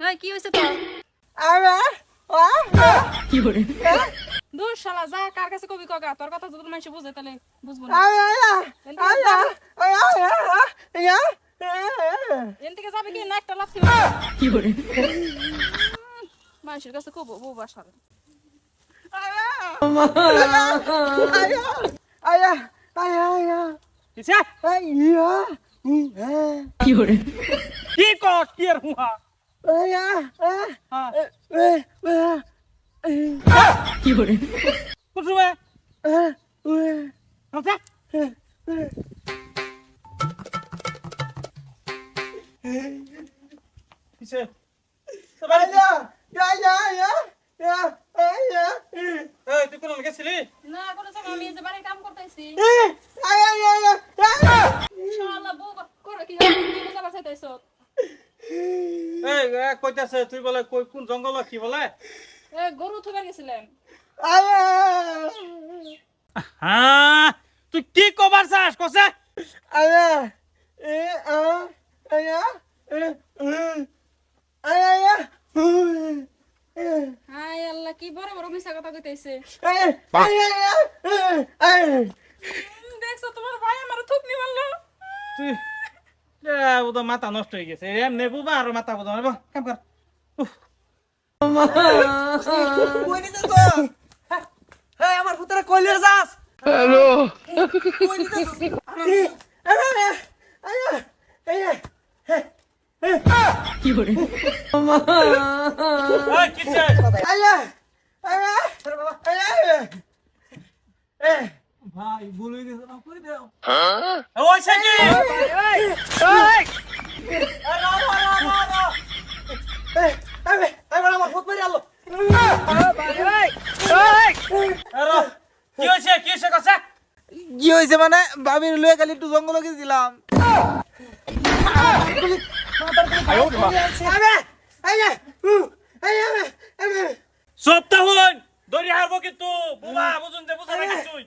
এই কি হয়েছে তোর দূর শালা যা কার কাছে কবি কগা তোর কথা যদি মানুষ বুঝে তাহলে বুঝব না এন থেকে যাবে কি না একটা লাথি কি করে মানুষের কাছে খুব বউ বাসার কিসে কি কর কি আর হুয়া কুসুমে আচ্ছা কিসে এই তুই কোন গেছিলি না কোনো সময় আমি এই যে বাড়ির কাম করতেছি শালা বউ বা- করে কি হবে? তুই বুঝা পারছাইতেছ এই এ, কইতাছে তুই বলে কই কোন জঙ্গল কি বলে? এ গরু থুবার গেছিলেন। হ্যাঁ তুই কি কবার চাস কসে হাই আল্লাহ কি বড় বড় মিশা কথা কইতেছে দেখছ তোমার ভাই আমার থুকনি মারলো। তুই মাথা নষ্ট হয়ে গেছে। এমনি বুবা আর মাথা বোধ কাম কর। আমার পুত্র কইলে যাস? ওই কিসে? ভাই ভুলে গেছে না কই দাও। ওই কি আমার পুত্র আলো আরে, কি হয়েছে কি হয়েছে কসে কি হয়েছে মানে ভাবির লয়ে গেলি একটু জঙ্গল গেছিলাম। সপ্তাহ হন দড়ি হারবো কিন্তু। বুবা বুঝুন যে বুঝা না কিছুই।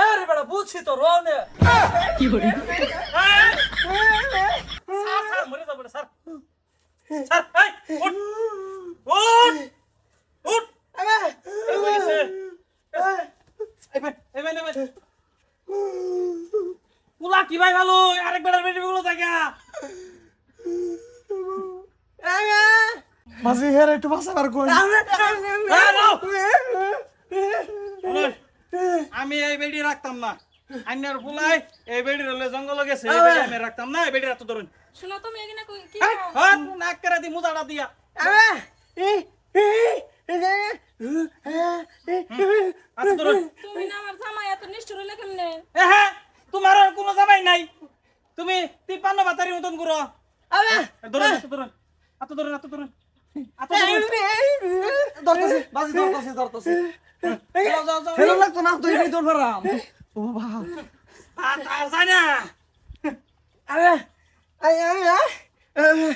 আরে বেটা বুঝছি তো রনে এই! স্যার, স্যার, মরে যাব স্যার। স্যার, এই, উঠ, উঠ, উঠ। এই কই গেছে? এই ভাই, এই ভাই, এই ভাই। পুলা কি ভাই ভালো আরেক বেড়ার বেটি গুলো জায়গা মাঝি হের একটু বাঁচাবার কই আমি এই বেডি রাখতাম না আন্যার ফুলাই এই বেডি হলে জঙ্গল গেছে এই বেডি আমি রাখতাম না এই বেডি রাখতে ধরুন শোনো তুমি কই- কি হ্যাঁ নাক করে দি মুজাটা দিয়া আচ্ছা ধরুন তুমি না আমার জামাই এত নিষ্ঠুর হইলে কেমনে এ হ্যাঁ তোমার আর কোনো জামাই নাই তুমি তিপ্পান্ন বাতারি মতন করো ধরুন ধরুন। আতো ধরুন আতো ধরুন। ধরতেছি বাজি ধরতেছি ধরতেছি। ফেরো লাগতো না তুই তোর ফেরাম ও বাবা। আর আরে না। আরে আরে আরে